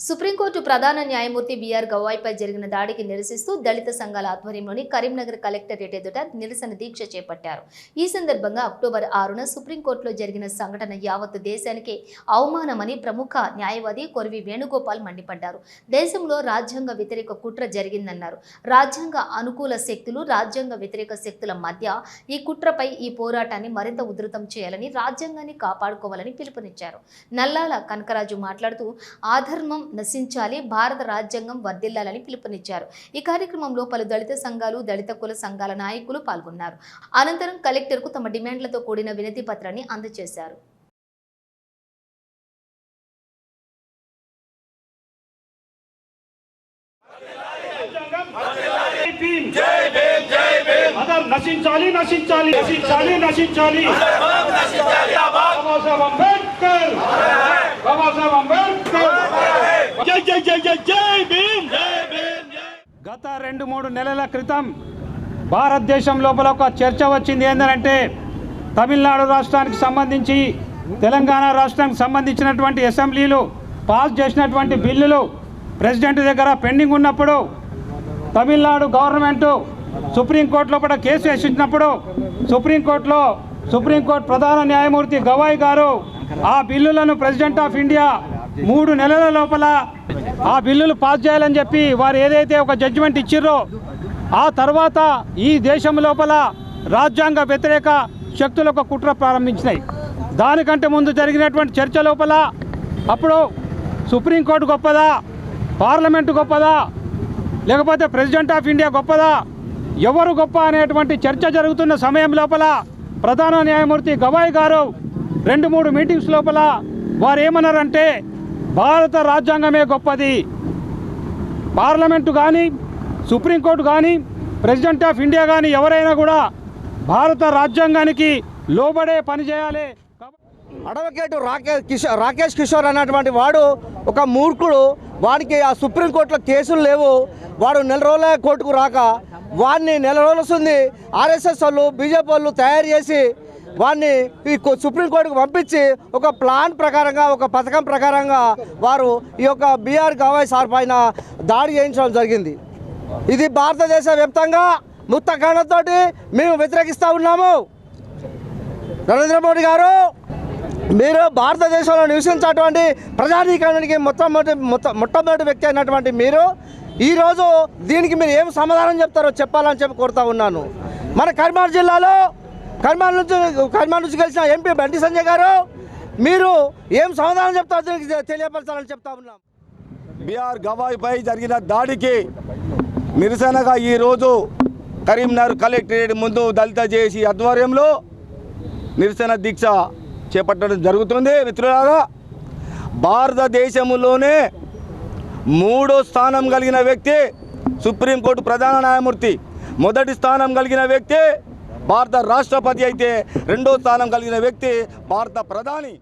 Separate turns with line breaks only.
Supreme court ప్రధాన న్యాయమూర్తి BR గవాయ్పై జరిగిన దాడికి నిరసిస్తూ దళిత సంఘాల ఆధ్వర్యంలోని కరీంనగర్ కలెక్టరేట్ ఎదుట నిరసన దీక్ష చేపట్టారు. ఈ సందర్భంగా అక్టోబర్ ఆరున సుప్రీంకోర్టులో జరిగిన సంఘటన యావత్తు దేశానికి అవమానమని ప్రముఖ న్యాయవాది కొరివి వేణుగోపాల్ మండిపడ్డారు. దేశంలో రాజ్యాంగ వ్యతిరేక కుట్ర జరిగిందన్నారు. రాజ్యాంగ అనుకూల శక్తులు రాజ్యాంగ వ్యతిరేక శక్తుల మధ్య ఈ కుట్రపై ఈ పోరాటాన్ని మరింత ఉధృతం చేయాలని రాజ్యాంగాన్ని కాపాడుకోవాలని పిలుపునిచ్చారు. నల్లాల కనకరాజు మాట్లాడుతూ ఆధర్మం నశించాలి భారత రాజ్యాంగం వర్ధిల్లాలని పిలుపునిచ్చారు. ఈ కార్యక్రమంలో పలు దళిత సంఘాలు దళిత కుల సంఘాల నాయకులు పాల్గొన్నారు. అనంతరం కలెక్టర్కు తమ డిమాండ్లతో కూడిన వినతి పత్రాన్ని అందజేశారు.
నశించాలి నశించాలి నశించాలి నశించాలి. అంబేద్కర్. గత రెండు మూడు నెలల క్రితం భారతదేశం లోపల ఒక చర్చ వచ్చింది. ఏంటంటే తమిళనాడు రాష్ట్రానికి సంబంధించి తెలంగాణ రాష్ట్రానికి సంబంధించినటువంటి అసెంబ్లీలు పాస్ చేసినటువంటి బిల్లులు ప్రెసిడెంట్ దగ్గర పెండింగ్ ఉన్నప్పుడు తమిళనాడు గవర్నమెంట్ సుప్రీంకోర్టులో కూడా కేసు వేసించినప్పుడు సుప్రీంకోర్టులో సుప్రీంకోర్టు ప్రధాన న్యాయమూర్తి గవాయ్ గారు ఆ బిల్లులను ప్రెసిడెంట్ ఆఫ్ ఇండియా మూడు నెలల లోపల ఆ బిల్లులు పాస్ చేయాలని చెప్పి వారు ఏదైతే ఒక జడ్జిమెంట్ ఇచ్చిర్రో ఆ తర్వాత ఈ దేశం లోపల రాజ్యాంగ వ్యతిరేక శక్తులు ఒక కుట్ర ప్రారంభించినాయి. దానికంటే ముందు జరిగినటువంటి చర్చ లోపల అప్పుడు సుప్రీంకోర్టు గొప్పదా పార్లమెంటు గొప్పదా లేకపోతే ప్రెసిడెంట్ ఆఫ్ ఇండియా గొప్పదా ఎవరు గొప్ప అనేటువంటి చర్చ జరుగుతున్న సమయం లోపల ప్రధాన న్యాయమూర్తి గవాయ్ గారు రెండు మూడు మీటింగ్స్ లోపల వారు ఏమన్నారంటే భారత రాజ్యాంగమే గొప్పది. పార్లమెంటు కానీ సుప్రీంకోర్టు కానీ ప్రెసిడెంట్ ఆఫ్ ఇండియా కానీ ఎవరైనా కూడా భారత రాజ్యాంగానికి లోబడే పని చేయాలి.
అడ్వకేట్ రాకేష్ కిషోర్ రాకేష్ కిషోర్ అన్నటువంటి వాడు ఒక మూర్ఖుడు. వాడికి ఆ సుప్రీంకోర్టులో కేసులు లేవు. వాడు నెల రోజుల కోర్టుకు రాక వాడిని నెల రోజులు వస్తుంది. ఆర్ఎస్ఎస్ వాళ్ళు బీజేపీ వాళ్ళు తయారు చేసి వారిని ఈ కో- సుప్రీంకోర్టుకు పంపించి ఒక ప్లాన్ ప్రకారంగా ఒక పథకం ప్రకారంగా వారు ఈ యొక్క బీఆర్ గవాయ్ సార్ పైన దాడి చేయించడం జరిగింది. ఇది భారతదేశ వ్యాప్తంగా ముత్తకాండతోటి మేము వ్యతిరేకిస్తూ ఉన్నాము. నరేంద్ర మోడీ గారు మీరు భారతదేశంలో నివసించేటువంటి ప్రజానీకరణకి మొట్టమొదటి మొట్టమొదటి వ్యక్తి అయినటువంటి మీరు ఈరోజు దీనికి మీరు ఏం సమాధానం చెప్తారో చెప్పాలని చెప్పి కోరుతా ఉన్నాను. మన కర్మార్ జిల్లాలో కర్మాల నుంచి కర్మాల నుంచి కలిసిన ఎంపీ బండి సంజయ్ గారు మీరు ఏం సమాధానం చెప్తారు తెలియపరచాలని చెప్తా ఉన్నాం.
బీఆర్ గవాయిపై జరిగిన దాడికి నిరసనగా ఈరోజు కరీంనగర్ కలెక్టరేట్ ముందు దళిత జేసీ ఆధ్వర్యంలో నిరసన దీక్ష చేపట్టడం జరుగుతుంది. మిత్రులారా భారతదేశంలోనే మూడో స్థానం కలిగిన వ్యక్తి సుప్రీంకోర్టు ప్రధాన న్యాయమూర్తి మొదటి స్థానం కలిగిన వ్యక్తి భారత రాష్ట్రపతి అయితే రెండో స్థానం కలిగిన వ్యక్తి భారత ప్రధాని.